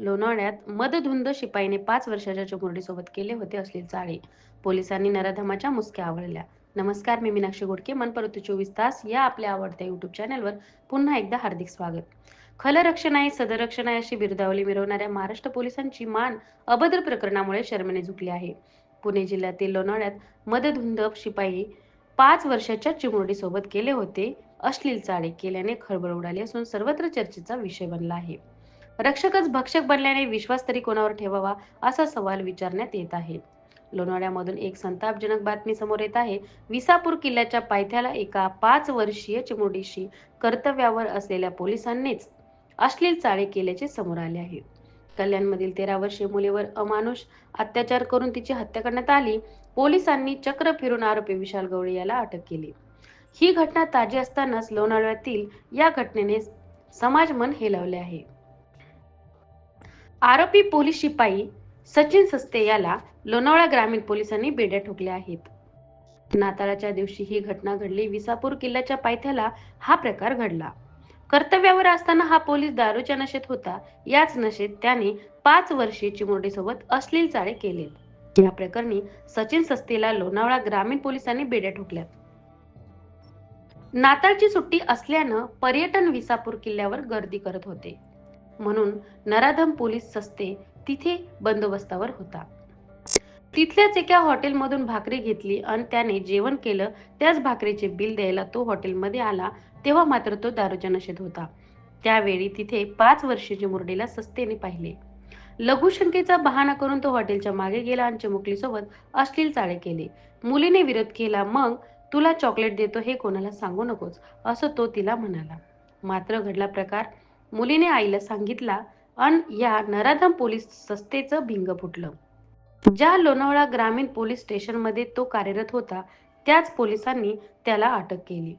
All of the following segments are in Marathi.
लोणावळ्यात मदधुंद शिपाईने पाच वर्षाच्या चिमुरडीसोबत केले होते अश्लील चाळे पोलिसांनी नराधमाच्या मुसक्या आवळल्या. नमस्कार मी मीनाक्षी गोडके. मनपरत चोवीस तास या आपल्या आवडत्या युट्यूब चॅनलवर पुन्हा एकदा हार्दिक स्वागत. खलरक्षण आहे सदरक्षण आहे अशी बिरुदावली मिरवणाऱ्या महाराष्ट्र पोलिसांची मान अभद्र प्रकरणामुळे शर्मेने झुकली आहे. पुणे जिल्ह्यातील लोणावळ्यात मदधुंद शिपाई पाच वर्षाच्या चिमुरडीसोबत केले होते अश्लील चाळे केल्याने खळबळ उडाली असून सर्वत्र चर्चेचा विषय बनला आहे. रक्षकच भक्षक बनल्याने विश्वास तरी कोणावर ठेवावा असा सवाल विचारण्यात येत आहे. लोणावळ्यामधून एक संतापजनक बातमी समोर येत आहे. विसापूर किल्ल्याच्या पायथ्याला एका पाच वर्षीय चिमुडीशी कर्तव्यावर असलेल्या पोलिसांनीच अश्लील चाळे केल्याचे समोर आले आहे. कल्याणमधील तेरा वर्षीय मुलीवर अमानुष अत्याचार करून तिची हत्या करण्यात आली. पोलिसांनी चक्र फिरून आरोपी विशाल गवळी याला अटक केली. ही घटना ताजी असतानाच लोणावळ्यातील या घटनेने समाज मन हेलावले आहे. आरोपी पोलीस शिपाई सचिन सस्ते याला लोणावळा ग्रामीण पोलिसांनी बेड्या ठोकल्या आहेत. नाताळाच्या दिवशी ही घटना घडली. विसापूर किल्ल्याच्या पायथ्याला हा प्रकार घडला. कर्तव्यावर असताना हा पोलीस दारूच्या नशेत होता. याच नशेत त्याने पाच वर्षे चिमुरडीसोबत अश्लील चाळे केले या प्रकरणी सचिन सस्तेला लोणावळा ग्रामीण पोलिसांनी बेड्या ठोकल्यात. नाताळची सुट्टी असल्यानं पर्यटन विसापूर किल्ल्यावर गर्दी करत होते. म्हणून नराधम पोलीस सस्ते तिथे बंदोबस्तावर होता. तिथल्याच एका हॉटेलमधून भाकरी घेतली आणि त्याने जेवण केलं. त्याच भाकरीचे बिल द्यायला तो हॉटेलमध्ये आला तेव्हा मात्र तो दारूच्या नशेत होता. त्यावेळी तिथे पाच वर्षाची मुरडेला सस्तेने पाहिले. लघुशंकेचा बहाणा करून तो हॉटेलच्या मागे गेला आणि चिमुकलीसोबत अश्लील चाळे केले. मुलीने विरोध केला मग तुला चॉकलेट देतो हे कोणाला सांगू नकोस? असं तो तिला म्हणाला. मात्र घडला प्रकार मुलीने आईला सांगितला अन या नराधम पोलीस संस्थेचं भिंग फुटलं. ज्या लोणावळा ग्रामीण पोलीस स्टेशनमध्ये तो कार्यरत होता त्याच पोलिसांनी त्याला अटक केली.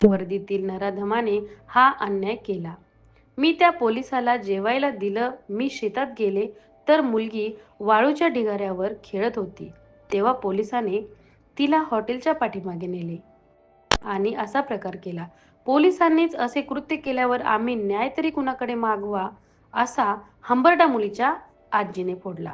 वर्दीतील नराधमाने हा अन्याय केला. मी त्या पोलिसाला जेवायला दिलं मी शेतात गेले तर मुलगी वाळूच्या ढिगाऱ्यावर खेळत होती. तेव्हा पोलिसाने तिला हॉटेलच्या पाठीमागे नेले. आणि असा प्रकार केला. पोलिसांनीच असे कृत्य केल्यावर आम्ही न्याय तरी कुणाकडे मागवा असा हंबरडा मुलीच्या आजीने फोडला.